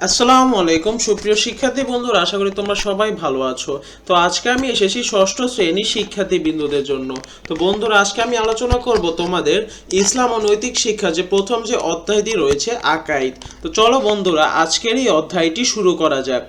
আসসালামু আলাইকুম, সুপ্রিয় শিক্ষার্থী বন্ধুরা, আশা করি তোমরা সবাই ভালো আছো। তো আজকে আমি এসেছি ষষ্ঠ শ্রেণির শিক্ষার্থী বিন্দুদের জন্য। তো বন্ধুরা, আজকে আমি আলোচনা করব তোমাদের ইসলাম ও নৈতিক শিক্ষা যে প্রথম যে অধ্যায়টি রয়েছে, আকাইদ। তো চলো বন্ধুরা, আজকের এই অধ্যায়টি শুরু করা যাক।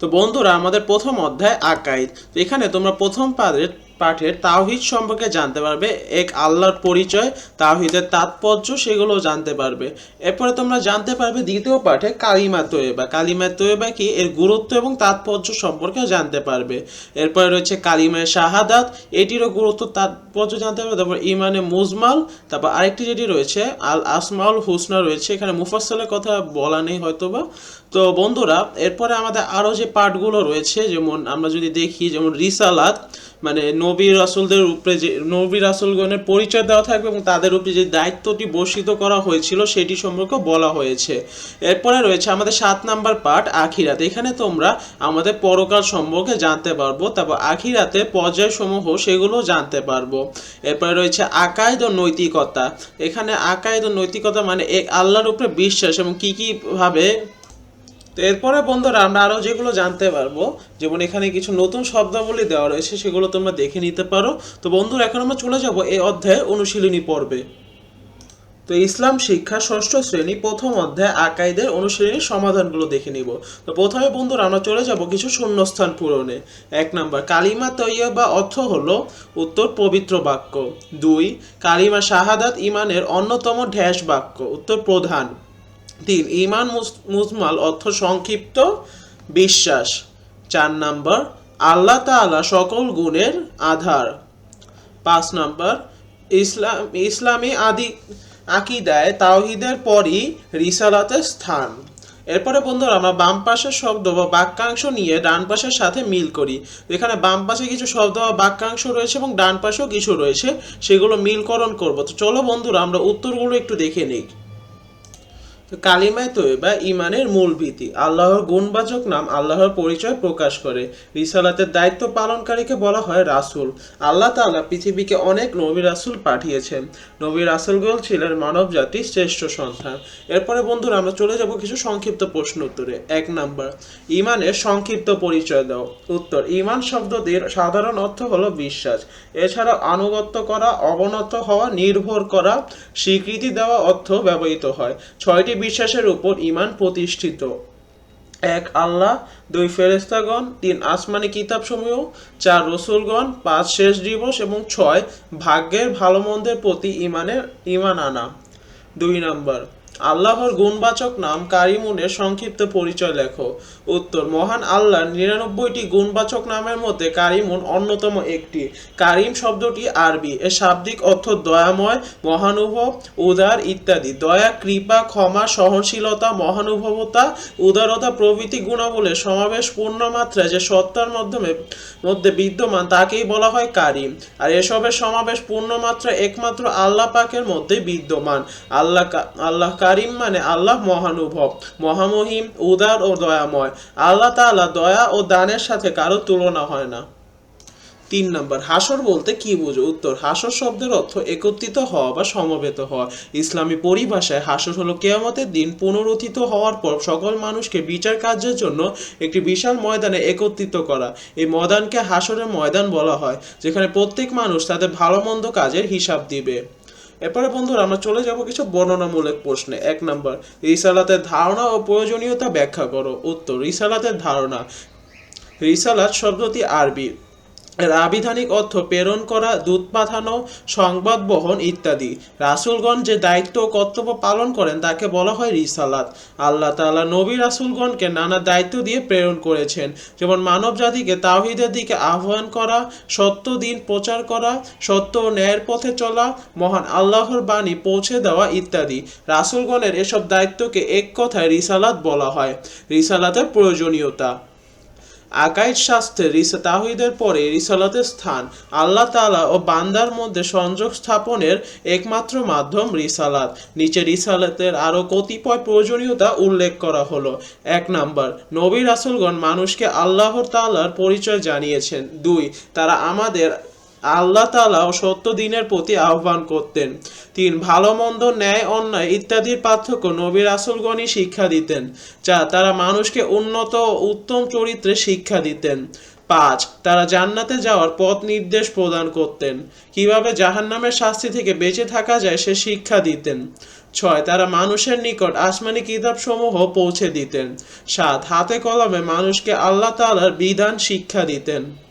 তো বন্ধুরা, আমাদের প্রথম অধ্যায় আকাইদ। তো এখানে তোমরা প্রথম পাঠের পাঠের তাওহিদ সম্পর্কে জানতে পারবে। এক আল্লাহর পরিচয়, তাওহিদের তাৎপর্য সেগুলো জানতে পারবে। এরপরে তোমরা জানতে পারবে দ্বিতীয় পাঠে কালিমা তৈবা কালিমা তৈবা কি? এর গুরুত্ব এবং তাৎপর্য সম্পর্কে জানতে পারবে। এরপরে রয়েছে কালিমায় শাহাদাত। এটিরও গুরুত্ব, তাৎপর্য জানতে পারবে। তারপর ইমানে মুজমাল। তারপর আরেকটি যেটি রয়েছে আল আসমাউল হুসনা রয়েছে। এখানে মুফাসসালের কথা বলা নেই হয়তোবা। তো বন্ধুরা, এরপরে আমাদের আরও যে পার্টগুলো রয়েছে, যেমন আমরা যদি দেখি, যেমন রিসালাত মানে নবী রাসুলদের উপরে যে, নবী রাসুলগণের পরিচয় দেওয়া থাকবে এবং তাদের উপরে যে দায়িত্বটি বর্ষিত করা হয়েছিল, সেটি সম্পর্কে বলা হয়েছে। এরপরে রয়েছে আমাদের সাত নাম্বার পার্ট আখিরাত। এখানে তোমরা আমাদের পরকাল সম্পর্কে জানতে পারব, তারপর আখিরাতে পর্যায়সমূহ সেগুলো জানতে পারব। এরপরে রয়েছে আকায়দ ও নৈতিকতা। এখানে আকায়দ ও নৈতিকতা মানে আল্লাহর উপরে বিশ্বাস এবং কী কি ভাবে তো এরপরে বন্ধুরা আমরা আরও যেগুলো জানতে পারব, যেমন এখানে কিছু নতুন শব্দাবলী দেওয়া রয়েছে, সেগুলো তোমরা দেখে নিতে পারো। তো বন্ধুরা, এখন আমরা চলে যাব এই অধ্যায়ে অনুশীলনী পর্বে। তো ইসলাম শিক্ষা ষষ্ঠ শ্রেণি, প্রথম অধ্যায় আকাইদের অনুশীলনীর সমাধানগুলো দেখে নিব। তো প্রথমে বন্ধুরা, আমরা চলে যাব কিছু শূন্যস্থান পূরণে। এক নম্বর, কালিমা তৈয়বা অর্থ হল উত্তর পবিত্র বাক্য। দুই, কালিমা শাহাদাত ইমানের অন্যতম ঢ্যাস বাক্য, উত্তর প্রধান। তিন ইমান মুজমাল অর্থ সংক্ষিপ্ত, বিশ্বাস। চার নাম্বার, আল্লাহ তাআলা সকল গুণের আধার। পাঁচ নাম্বার, ইসলাম, ইসলামী আদি, আকিদায় তাওহিদের পরই রিসালাতের স্থান। এরপরে বন্ধুরা, আমরা বাম পাশের শব্দ বা বাক্যাংশ নিয়ে ডান পাশের সাথে মিল করি। এখানে বাম পাশে কিছু শব্দ বা বাক্যাংশ রয়েছে এবং ডান পাশেও কিছু রয়েছে, সেগুলো মিলকরণ করব। তো চলো বন্ধুরা, আমরা উত্তরগুলো একটু দেখে নিই। তো কালিমায় তৈবা ইমানের মূল ভীতি। আল্লাহর গুণবাচক নাম আল্লাহর পরিচয় প্রকাশ করে। রিসালাতের দায়িত্ব পালনকারীকে বলা হয় রাসুল। আল্লাহ তাআলা পৃথিবীকে অনেক নবী রাসুল পাঠিয়েছেন। নবী রাসূলগুলো ছিলেন মানব জাতির শ্রেষ্ঠ সন্তান। এরপরে বন্ধুরা, আমরা চলে যাব কিছু সংক্ষিপ্ত প্রশ্ন উত্তরে। এক নাম্বার ইমানের সংক্ষিপ্ত পরিচয় দাও। উত্তর ইমান শব্দটির সাধারণ অর্থ হলো বিশ্বাস। এছাড়া আনুগত্য করা, অবনত হওয়া, নির্ভর করা, স্বীকৃতি দেওয়া অর্থ ব্যবহৃত হয়। ছয়টি বিশ্বাসের উপর ইমান প্রতিষ্ঠিত। এক, আল্লাহ, দুই ফেরেস্তাগণ তিন আসমানি কিতাবসমূহ, চার রসুলগণ, পাঁচ শেষ দিবস এবং ছয় ভাগ্যের ভালো মন্দের প্রতি ইমানের ইমান আনা। দুই নম্বর আল্লাহর গুণবাচক নাম কারিমুনের সংক্ষিপ্ত পরিচয় লেখো। উত্তর, মহান আল্লাহর নিরানব্বইটি গুণবাচক নামের মধ্যে কারিমুন অন্যতম একটি। কারিম শব্দটি আরবি। এর শাব্দিক অর্থ দয়াময়, মহানুভব, উদার ইত্যাদি। দয়া, কৃপা, ক্ষমা, সহনশীলতা, মহানুভবতা, উদারতা প্রভৃতি গুণাবলীর সমাবেশ পূর্ণ মাত্রায় যে সত্তার মাধ্যমে, মধ্যে বিদ্যমান, তাকেই বলা হয় কারিম। আর এসবের সমাবেশ পূর্ণ মাত্রায় একমাত্র আল্লাহ পাকের মধ্যে বিদ্যমান। আল্লাহ আল্লাহ কারিম মানে আল্লাহ মহানুভব, মহামহিম, উদার ও দয়াময়। আল্লাহ তাআলা দয়া ও দানের সাথে কারও তুলনা হয় না। তিন নম্বর, হাসর বলতে কি বুঝো? উত্তর, হাসর শব্দের অর্থ একত্রিত হওয়া বা সমবেত হওয়া। ইসলামী পরিভাষায় হাসর হলো কেয়ামতের দিন পুনরুত্থিত হওয়ার পর সকল মানুষকে বিচার কার্যের জন্য একটি বিশাল ময়দানে একত্রিত করা। এই ময়দানকে হাসরের ময়দান বলা হয়, যেখানে প্রত্যেক মানুষ তাদের ভালো মন্দ কাজের হিসাব দিবে। এরপরে বন্ধুরা, আমরা চলে যাব কিছু বর্ণনামূলক প্রশ্নে। এক নম্বর, রিসালাতের ধারণা ও প্রয়োজনীয়তা ব্যাখ্যা করো। উত্তর, রিসালাতের ধারণা। রিসালাত শব্দটি আরবি। আবিধানিক অর্থ প্রেরণ করা দূত পাঠানো সংবাদ বহন ইত্যাদি। রাসূলগণ যে দায়িত্ব ও কর্তব্য পালন করেন তাকে বলা হয় রিসালাত। আল্লাহ তাআলা নবী রাসুলগণকে নানা দায়িত্ব দিয়ে প্রেরণ করেছেন। যেমন মানব জাতিকে তাওহীদের দিকে আহ্বান করা, সত্য দিন প্রচার করা, সত্য ও ন্যায়ের পথে চলা, মহান আল্লাহর বাণী পৌঁছে দেওয়া ইত্যাদি। রাসূলগণের এসব দায়িত্বকে এক কথায় রিসালাত বলা হয়। রিসালাতের প্রয়োজনীয়তা। আকাইদ শাস্ত্রে রিসা তাহিদের পরে রিসালাতের স্থান। আল্লাহ তালা ও বান্দার মধ্যে সংযোগ স্থাপনের একমাত্র মাধ্যম রিসালাত। নিচে রিসালাতের আরও কতিপয় প্রয়োজনীয়তা উল্লেখ করা হলো। এক নাম্বার, নবী রাসুলগণ মানুষকে আল্লাহর তাল্লার পরিচয় জানিয়েছেন। দুই, তারা আমাদের আল্লাহ তাআলা ও সত্য দিনের প্রতি আহ্বান করতেন। তিন, ভালো, মন্দ, ন্যায়, অন্যায় ইত্যাদির পার্থক্য নবী রাসুলগণই শিক্ষা দিতেন চার তারা মানুষকে উন্নত উত্তম চরিত্রে শিক্ষা দিতেন। পাঁচ, তারা জান্নাতে যাওয়ার পথ নির্দেশ প্রদান করতেন। কীভাবে জাহান্নামের শাস্তি থেকে বেঁচে থাকা যায় সে শিক্ষা দিতেন। ছয়, তারা মানুষের নিকট আসমানি কিতাব সমূহ পৌঁছে দিতেন। সাত, হাতে কলমে মানুষকে আল্লাহ তাআলার বিধান শিক্ষা দিতেন।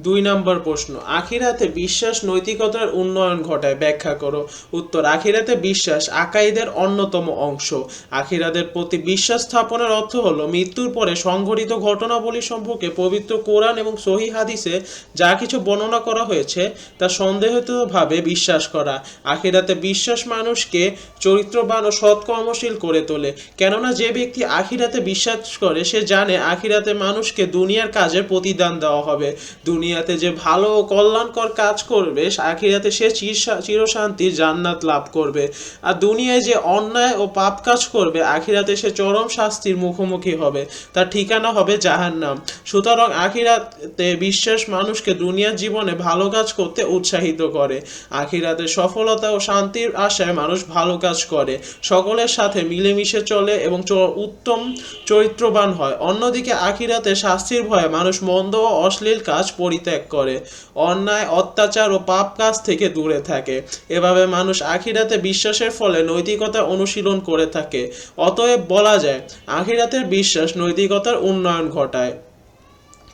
দুই নম্বর প্রশ্ন, আখিরাতে বিশ্বাস নৈতিকতার উন্নয়ন ঘটায়। ব্যাখ্যা করো। উত্তর, আখিরাতে বিশ্বাস আকাইদের অন্যতম অংশ। আখিরাদের প্রতি বিশ্বাস স্থাপনের অর্থ হলো মৃত্যুর পরে সংঘটিত ঘটনাবলী সম্পর্কে পবিত্র কোরআন এবং সহি হাদিসে যা কিছু বর্ণনা করা হয়েছে, তা সন্দেহিতভাবে বিশ্বাস করা। আখিরাতে বিশ্বাস মানুষকে চরিত্রবান ও সৎকর্মশীল করে তোলে। কেননা যে ব্যক্তি আখিরাতে বিশ্বাস করে, সে জানে আখিরাতে মানুষকে দুনিয়ার কাজের প্রতিদান দেওয়া হবে। দুনিয়াতে যে ভালো ও কল্যাণকর কাজ করবে আখিরাতে সে চিরশা- চিরশান্তির জান্নাত লাভ করবে। আর দুনিয়ায় যে অন্যায় ও পাপ কাজ করবে, আখিরাতে সে চরম শাস্তির মুখোমুখি হবে। তার ঠিকানা হবে জাহান্নাম। সুতরাং আখিরাতে বিশ্বাস মানুষকে দুনিয়ার জীবনে ভালো কাজ করতে উৎসাহিত করে। আখিরাতে সফলতা ও শান্তির আশায় মানুষ ভালো কাজ করে। সকলের সাথে মিলেমিশে চলে এবং উত্তম চরিত্রবান হয়। অন্যদিকে আখিরাতে শাস্তির ভয়ে মানুষ মন্দ ও অশ্লীল কাজ পরিত্যাগ করে। অন্যায়, অত্যাচার ও পাপ কাজ থেকে দূরে থাকে। এভাবে মানুষ আখিরাতে বিশ্বাসের ফলে নৈতিকতা অনুশীলন করে থাকে। অতএব বলা যায়, আখিরাতের বিশ্বাস নৈতিকতার উন্নয়ন ঘটায়।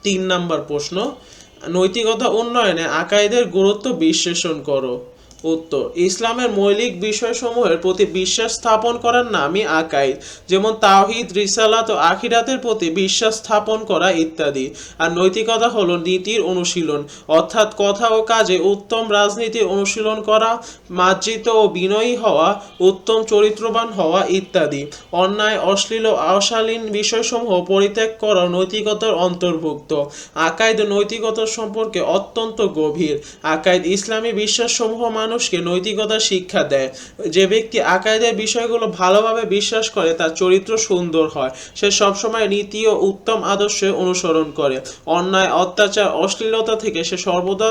তিন নাম্বার প্রশ্ন, নৈতিকতা উন্নয়নে আকাইদের গুরুত্ব বিশ্লেষণ করো। উত্তর। ইসলামের মৌলিক বিষয়সমূহের প্রতি বিশ্বাস স্থাপন করার নামই আকাইদ, যেমন তাওহিদ, রিসালাত ও আখিরাতের প্রতি বিশ্বাস স্থাপন করা ইত্যাদি। আর নৈতিকতা হলো নীতির অনুশীলন, অর্থাৎ কথা ও কাজে উত্তম রাজনীতির অনুশীলন করা, মার্জিত ও বিনয়ী হওয়া, উত্তম চরিত্রবান হওয়া ইত্যাদি। অন্যায়, অশ্লীল ও অশালীন বিষয়সমূহ পরিত্যাগ করা নৈতিকতার অন্তর্ভুক্ত। আকাইদ নৈতিকতা সম্পর্কে অত্যন্ত গভীর। আকাইদ ইসলামী বিশ্বাসসমূহ মানুষকে নৈতিকতা শিক্ষা দেয়। যে ব্যক্তি আকায়দের বিষয়গুলো ভালোভাবে বিশ্বাস করে, তার চরিত্র সুন্দর হয়। সে সবসময় নীতি ও উত্তম আদর্শে অনুসরণ করে। অন্যায়, অত্যাচার, অশ্লীলতা থেকে সে সর্বদা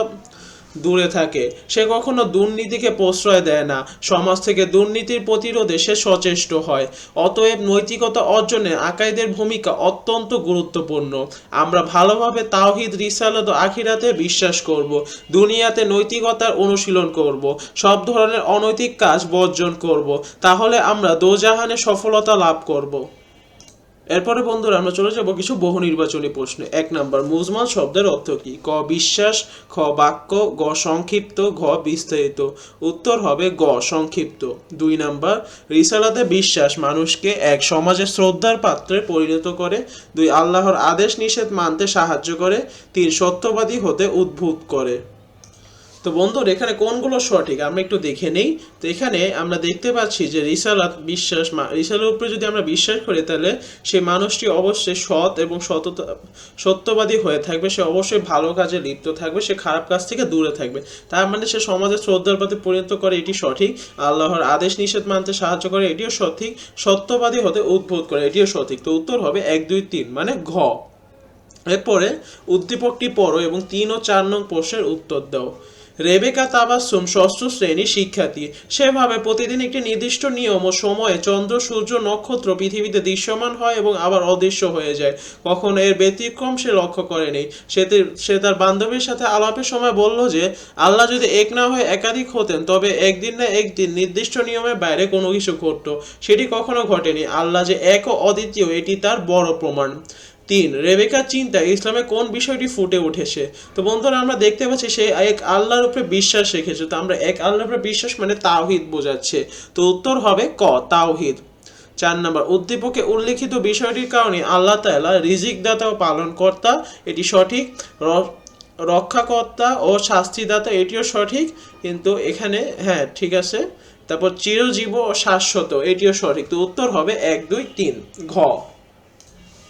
দূরে থাকে। সে কখনো দুর্নীতিকে প্রশ্রয় দেয় না। সমাজ থেকে দুর্নীতির প্রতিরোধে সে সচেষ্ট হয়। অতএব নৈতিকতা অর্জনে আকাইদের ভূমিকা অত্যন্ত গুরুত্বপূর্ণ। আমরা ভালোভাবে তাওহিদ, রিসালত আখিরাতে বিশ্বাস করব। দুনিয়াতে নৈতিকতার অনুশীলন করব। সব ধরনের অনৈতিক কাজ বর্জন করব। তাহলে আমরা দোজাহানে সফলতা লাভ করব। এরপরে বন্ধুরা আমরা চলে যাব কিছু বহু নির্বাচনী প্রশ্নে। এক নাম্বার মুজমাল শব্দের অর্থ কি? ক, বিশ্বাস, খ, বাক্য, গ, সংক্ষিপ্ত, ঘ, বিস্তারিত। উত্তর হবে গ, সংক্ষিপ্ত। দুই নাম্বার, রিসালাতে বিশ্বাস মানুষকে এক সমাজে শ্রদ্ধার পাত্রে পরিণত করে। দুই, আল্লাহর আদেশ নিষেধ মানতে সাহায্য করে। তিন, সত্যবাদী হতে উদ্ভূত করে। তো বন্ধুর, এখানে কোনগুলো সঠিক? আমরা একটু দেখে নেই। তো এখানে আমরা দেখতে পাচ্ছি যে রিসালাত বিশ্বাস রিসালের উপরে যদি আমরা বিশ্বাস করি তাহলে সেই মানুষটি অবশ্যই সৎ এবং সততা, সত্যবাদী হয়ে থাকবে। সে অবশ্যই ভালো কাজে লিপ্ত থাকবে। সে খারাপ কাজ থেকে দূরে থাকবে। তার মানে সে সমাজে শ্রদ্ধার প্রতি পরিণত করে এটি সঠিক। আল্লাহর আদেশ নিষেধ মানতে সাহায্য করে, এটিও সঠিক। সত্যবাদী হতে উদ্ভূত করে, এটিও সঠিক। তো উত্তর হবে এক, দুই, তিন মানে ঘ। এরপরে উদ্দীপকটি পড়ো এবং তিন ও চার নং প্রশ্নের উত্তর দাও। রেবেকা তাবাসুম ষষ্ঠ শ্রেণির শিক্ষার্থী। সেভাবে প্রতিদিন একটি নির্দিষ্ট নিয়ম ও সময়ে চন্দ্র, সূর্য, নক্ষত্র পৃথিবীতে দৃশ্যমান হয় এবং আবার অদৃশ্য হয়ে যায়। কখনো এর ব্যতিক্রম সে লক্ষ্য করেনি। সে তার বান্ধবীর সাথে আলাপের সময় বলল যে, আল্লাহ যদি এক না হয়ে একাধিক হতেন, তবে একদিন না একদিন নির্দিষ্ট নিয়মের বাইরে কোনো কিছু ঘটতো। সেটি কখনো ঘটেনি। আল্লাহ যে এক ও অদ্বিতীয়, এটি তার বড় প্রমাণ। তিন, রেবেকার চিন্তা ইসলামে কোন বিষয়টি ফুটে উঠেছে? তো বন্ধুরা, আমরা দেখতে পাচ্ছি সে এক আল্লাহর উপরে বিশ্বাস রেখেছে। তো আমরা এক আল্লাহর উপরে বিশ্বাস মানে তাওহিদ বোঝাচ্ছে। তো উত্তর হবে ক, তাওহিদ। চার নম্বর, উদ্দীপকে উল্লেখিত বিষয়টির কারণে আল্লাহ তাআলা রিজিক দাতা ও পালনকর্তা, এটি সঠিক। রক্ষাকর্তা ও শাস্তিদাতা, এটিও সঠিক। কিন্তু এখানে হ্যাঁ ঠিক আছে। তারপর চিরজীব ও শাশ্বত, এটিও সঠিক। তো উত্তর হবে এক, দুই, তিন, ঘ।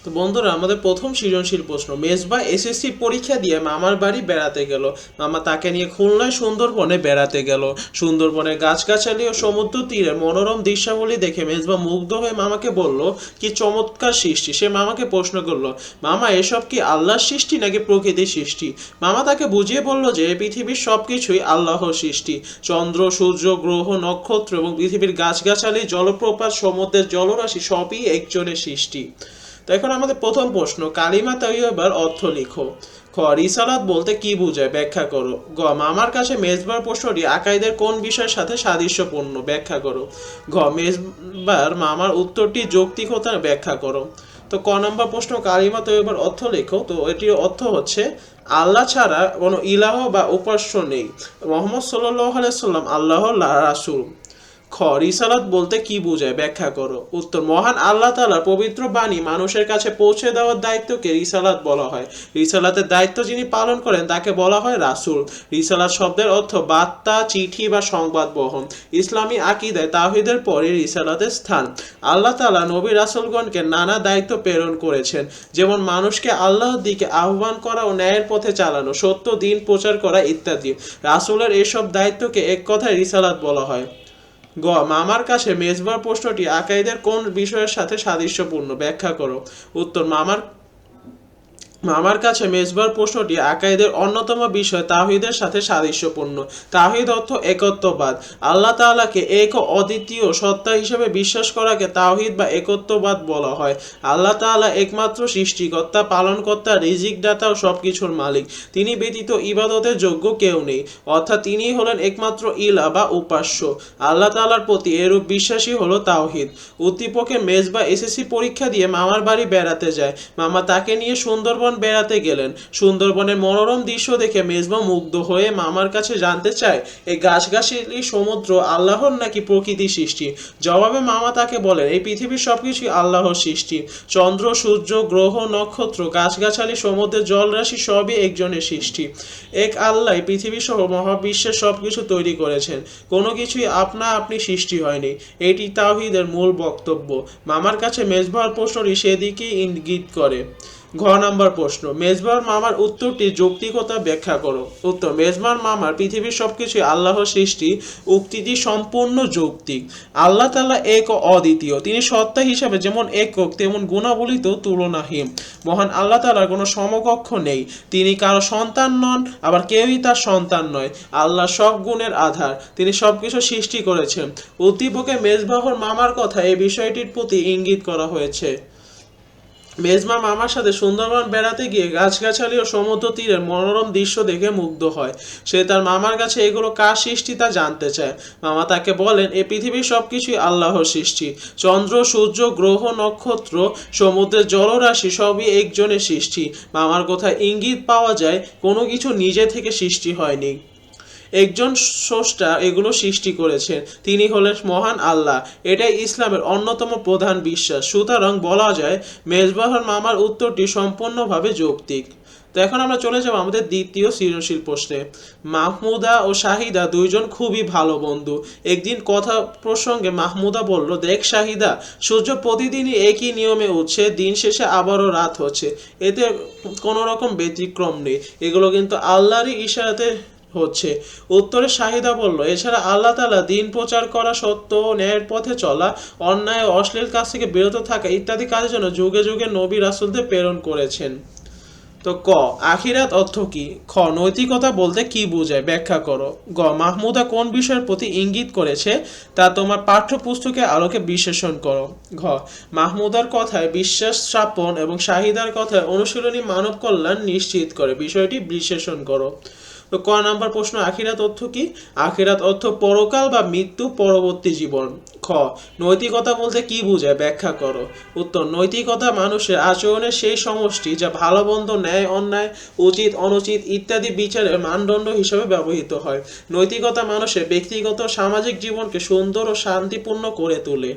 তো বন্ধুরা, আমাদের প্রথম সৃজনশীল প্রশ্ন, মেজবা এসএসসি পরীক্ষা দিয়ে মামার বাড়ি বেড়াতে গেল। মামা তাকে নিয়ে খুলনায় সুন্দরবনে বেড়াতে গেল। সুন্দরবনের গাছগাছালি ও সমুদ্র তীরে মনোরম দৃশ্যাবলী দেখে মেজবা মুগ্ধ হয়ে মামাকে বলল, কি চমৎকার সৃষ্টি। সে মামাকে প্রশ্ন করল, মামা, এসব কি আল্লাহর সৃষ্টি নাকি প্রকৃতির সৃষ্টি? মামা তাকে বুঝিয়ে বলল যে পৃথিবীর সবকিছুই আল্লাহর সৃষ্টি। চন্দ্র, সূর্য, গ্রহ, নক্ষত্র এবং পৃথিবীর গাছগাছালি, জলপ্রপাত, সমুদ্রের জলরাশি সবই একজনের সৃষ্টি। তো এখন আমাদের প্রথম প্রশ্ন, কালিমা তৈয়বার অর্থ লিখো। খ, রিসালাত বলতে কি বোঝায়? ব্যাখ্যা করো। গ, মামার কাছে মেজবার প্রশ্নটি আকাইদের কোন বিষয়ের সাথে সাদৃশ্যপূর্ণ? ব্যাখ্যা করো। ঘ মেজবার মামার উত্তরটি যৌক্তিকতা ব্যাখ্যা করো। তো ক নম্বর প্রশ্ন, কালিমা তৈয়বার অর্থ লেখো। তো এটির অর্থ হচ্ছে, আল্লাহ ছাড়া কোনো ইলাহ বা উপাস্য নেই। মোহাম্মদ সাল্লাহ আলাইসাল্লাম আল্লাহর রাসূল। খ রিসালাত বলতে কি বোঝায়? ব্যাখ্যা করো। উত্তর, মহান আল্লাহ তাআলার পবিত্র বাণী মানুষের কাছে পৌঁছে দেওয়ার দায়িত্বকে রিসালাত বলা হয়। রিসালাতের দায়িত্ব যিনি পালন করেন, তাকে বলা হয় রাসূল। রিসালাত শব্দের অর্থ বার্তা, চিঠি বা সংবাদ বহন। ইসলামী আকিদায় তাহিদের পরে রিসালাতের স্থান। আল্লাহ তাআলা নবী রাসূলগণকে নানা দায়িত্ব প্রেরণ করেছেন। যেমন মানুষকে আল্লাহর দিকে আহ্বান করা ও ন্যায়ের পথে চালানো, সত্য, দিন প্রচার করা ইত্যাদি। রাসূলের এসব দায়িত্বকে এক কথায় রিসালাত বলা হয়। গ মামার কাছে মেজবার প্রশ্নটি আকাইদের কোন বিষয়ের সাথে সাদৃশ্যপূর্ণ? ব্যাখ্যা করো। উত্তর মামার মামার কাছে মেজবার প্রশ্নটি আকাইদের অন্যতম বিষয় তাহিদের সাথে সাদৃশ্যপূর্ণ। তাহিদ অর্থ একত্ববাদ। আল্লাহ তাআলাকে এক অদ্বিতীয় সত্তা হিসেবে বিশ্বাস করাকে তাওহিদ বা একত্ববাদ বলা হয়। আল্লাহ তাআলা একমাত্র সৃষ্টিকর্তা, পালনকর্তা রিজিক দাতা ও সবকিছুর মালিক। তিনি ব্যতীত ইবাদতের যোগ্য কেউ নেই। অর্থাৎ তিনি হলেন একমাত্র ইলা বা উপাস্য। আল্লাহ তাআলার প্রতি এরূপ বিশ্বাসী হলো তাওহিদ। উদ্দীপকে মেজবা এসএসসি পরীক্ষা দিয়ে মামার বাড়ি বেড়াতে যায়। মামা তাকে নিয়ে সুন্দরবন বেড়াতে গেলেন। সুন্দরবনের মনোরম দৃশ্য দেখে মেজবা মুগ্ধ হয়ে মামার কাছে জানতে চায় এই গাছগাছালি সমুদ্র আল্লাহর নাকি প্রকৃতি সৃষ্টি? জবাবে মামা তাকে বলেন, এই পৃথিবীর সবকিছুই আল্লাহর সৃষ্টি। চন্দ্র, সূর্য, গ্রহ, নক্ষত্র, গাছগাছালি, সমুদ্রের জলরাশি সবই একজনের সৃষ্টি। এক আল্লাহ পৃথিবী সহ মহাবিশ্বের সবকিছু তৈরি করেছেন। কোনো কিছুই আপনা আপনি সৃষ্টি হয়নি। এটি তাহিদের মূল বক্তব্য। মামার কাছে মেজবার প্রশ্নটি সেদিকেই ইঙ্গিত করে। ঘ নাম্বার প্রশ্ন, মেজবার মামার উত্তরটি যৌক্তিকতা ব্যাখ্যা করো। উত্তর, মেজবার মামার পৃথিবীর সবকিছু আল্লাহর সৃষ্টি, উক্তিটি সম্পূর্ণ যৌক্তিক। আল্লাহ তাআলা এক ও অদ্বিতীয়, তিনি সত্তা হিসাবে যেমন একক, তেমন গুণাবলিতেও তুলনাহীন। মহান আল্লাহ তাআলার কোনো সমকক্ষ নেই। তিনি কারও সন্তান নন, আবার কেউই তার সন্তান নয়। আল্লাহ সব গুণের আধার, তিনি সবকিছু সৃষ্টি করেছেন। উদ্দীপকে মেজবাহর মামার কথা এই বিষয়টির প্রতি ইঙ্গিত করা হয়েছে। মেজমা মামার সাথে সুন্দরবন বেড়াতে গিয়ে গাছগাছালি ও সমুদ্র তীরের মনোরম দৃশ্য দেখে মুগ্ধ হয়। সে তার মামার কাছে এগুলো কার সৃষ্টি তা জানতে চায়। মামা তাকে বলেন, এ পৃথিবীর সবকিছুই আল্লাহর সৃষ্টি। চন্দ্র, সূর্য, গ্রহ, নক্ষত্র, সমুদ্রের জলরাশি সবই একজনের সৃষ্টি। মামার কথায় ইঙ্গিত পাওয়া যায়, কোনো কিছু নিজে থেকে সৃষ্টি হয়নি। একজন স্রষ্টা এগুলো সৃষ্টি করেছেন। তিনি হলেন মহান আল্লাহ। এটাই ইসলামের অন্যতম প্রধান বিশ্বাস। সুতরাং বলা যায়, মেজবাহর মামার উত্তরটি সম্পূর্ণভাবে যৌক্তিক। তো এখন আমরা চলে যাব আমাদের দ্বিতীয় সৃজনশীল প্রশ্নে। মাহমুদা ও শাহিদা দুইজন খুবই ভালো বন্ধু। একদিন কথা প্রসঙ্গে মাহমুদা বলল, দেখ শাহিদা, সূর্য প্রতিদিনই একই নিয়মে উঠছে, দিন শেষে আবারও রাত হচ্ছে। এতে কোনো রকম ব্যতিক্রম নেই। এগুলো কিন্তু আল্লাহরই ইশারাতে হচ্ছে। উত্তরে শাহিদা বলল, এছাড়া আল্লাহ তালা দিন প্রচার করা সত্য ন্যায়ের পথে চলা, অন্যায় অশ্লীল কাজ থেকে বিরত থাকা ইত্যাদি কাজের জন্য যুগে যুগে নবী রাসূলদের প্রেরণ করেছেন। তো ক, আখিরাত অর্থ কি? খ, নৈতিকতা বলতে কি বোঝায়? ব্যাখ্যা করো। গ, মাহমুদা কোন বিষয়ের প্রতি ইঙ্গিত করেছে? তা তোমার পাঠ্যপুস্তকের আলোকে বিশ্লেষণ করো। ঘ, মাহমুদার কথায় বিশ্বাস স্থাপন এবং শাহিদার কথায় অনুশীলনী মানব কল্যাণ নিশ্চিত করে। বিষয়টি বিশ্লেষণ করো। তো ক নাম্বার প্রশ্ন, আখিরাত অর্থ কি? আখিরাত অর্থ পরকাল বা মৃত্যু পরবর্তী জীবন। খ, নৈতিকতা বলতে কি বোঝায়? ব্যাখ্যা করো। উত্তর, নৈতিকতা মানুষের আচরণের সেই সমষ্টি যা ভালো, মন্দ, ন্যায়, অন্যায়, উচিত, অনুচিত ইত্যাদি বিচারের মানদণ্ড হিসেবে ব্যবহৃত হয়। নৈতিকতা মানুষের ব্যক্তিগত সামাজিক জীবনকে সুন্দর ও শান্তিপূর্ণ করে তোলে।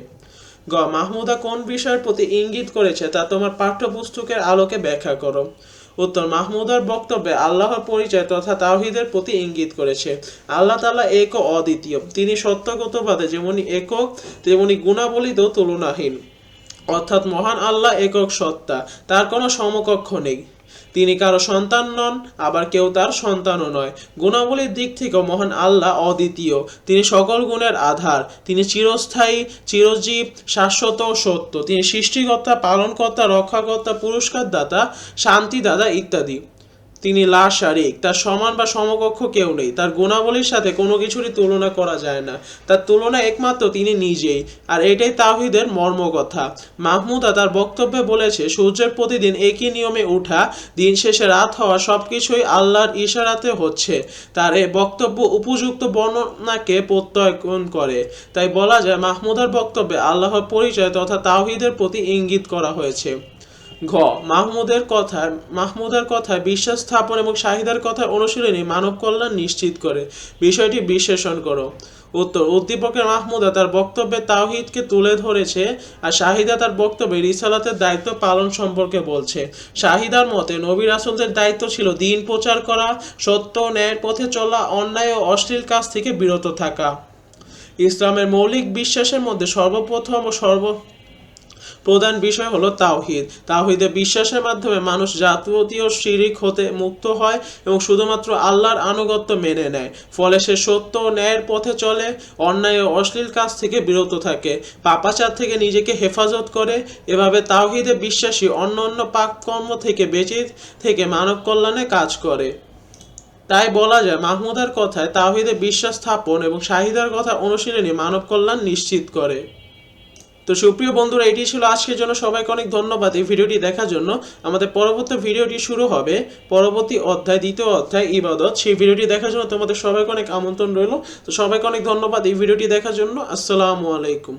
গ, মাহমুদা কোন বিষয়ের প্রতি ইঙ্গিত করেছে তা তোমার পাঠ্যপুস্তকের আলোকে ব্যাখ্যা করো। উত্তর মাহমুদার বক্তব্যে আল্লাহর পরিচয় তথা তাওহিদের প্রতি ইঙ্গিত করেছে। আল্লাহ তালা এক ও অদ্বিতীয়। তিনি সত্যগতবাদে যেমনি একক, তেমনি গুণাবলীতেও তুলনাহীন। অর্থাৎ মহান আল্লাহ একক সত্তা। তার কোনো সমকক্ষ নেই। তিনি কারও সন্তান নন, আবার কেউ তার সন্তানও নয়। গুণাবলীর দিক থেকেও মহান আল্লাহ অদ্বিতীয়। তিনি সকল গুণের আধার। তিনি চিরস্থায়ী, চিরজীব, শাশ্বত ও সত্য। তিনি সৃষ্টিকর্তা, পালনকর্তা, রক্ষাকর্তা পুরস্কার দাতা শান্তিদাতা ইত্যাদি। তিনি লা শারিক তার সমান বা সমকক্ষ কেউ নেই। তার গুণাবলীর সাথে কোনো কিছুরই তুলনা করা যায় না। তার তুলনা একমাত্র তিনি নিজেই। আর এটাই তাহিদের মর্মকথা। মাহমুদা তার বক্তব্যে বলেছে, সূর্যের প্রতিদিন একই নিয়মে ওঠা দিন শেষে রাত হওয়া সব কিছুই আল্লাহর ইশারাতে হচ্ছে। তার এই বক্তব্য উপযুক্ত বর্ণনাকে প্রত্যয়ন করে। তাই বলা যায়, মাহমুদার বক্তব্যে আল্লাহর পরিচয় তথা তাওহিদের প্রতি ইঙ্গিত করা হয়েছে। ঘ, মাহমুদের কথায় মাহমুদের কথায় বিশ্বাস স্থাপন এবং শাহিদার কথায় অনুশীলনী মানব কল্যাণ নিশ্চিত করে। বিষয়টি বিশ্লেষণ করো। উত্তর উদ্দীপকের মাহমুদা তার বক্তব্যে তাওহিদকে তুলে ধরেছে আর শাহিদা তার বক্তব্যে রিসালাতের দায়িত্ব পালন সম্পর্কে বলছে। শাহিদার মতে, নবী রাসুলদের দায়িত্ব ছিল দিন প্রচার করা, সত্য ন্যায়ের পথে চলা, অন্যায় ও অশ্লীল কাজ থেকে বিরত থাকা। ইসলামের মৌলিক বিশ্বাসের মধ্যে সর্বপ্রথম ও সর্ব প্রধান বিষয় হলো তাওহিদ। তাওহিদে বিশ্বাসের মাধ্যমে মানুষ জাতীয় শিরিক হতে মুক্ত হয় এবং শুধুমাত্র আল্লাহর আনুগত্য মেনে নেয়। ফলে সে সত্য ও ন্যায়ের পথে চলে, অন্যায় ও অশ্লীল কাজ থেকে বিরত থাকে, পাপাচার থেকে নিজেকে হেফাজত করে। এভাবে তাওহিদে বিশ্বাসী অন্য অন্য পাপকর্ম থেকে বেঁচে থেকে মানব কল্যাণে কাজ করে। তাই বলা যায়, মাহমুদার কথায় তাওহিদে বিশ্বাস স্থাপন এবং শাহিদার কথা অনুশীলনী মানব কল্যাণ নিশ্চিত করে। তো সুপ্রিয় বন্ধুরা, এটি ছিল আজকের জন্য। সবাইকে অনেক ধন্যবাদ এই ভিডিওটি দেখার জন্য। আমাদের পরবর্তী ভিডিওটি শুরু হবে পরবর্তী অধ্যায়, দ্বিতীয় অধ্যায়, ইবাদত। সেই ভিডিওটি দেখার জন্য তোমাদের সবাইকে অনেক আমন্ত্রণ রইল। তো সবাইকে অনেক ধন্যবাদ এই ভিডিওটি দেখার জন্য। আসসালামু আলাইকুম।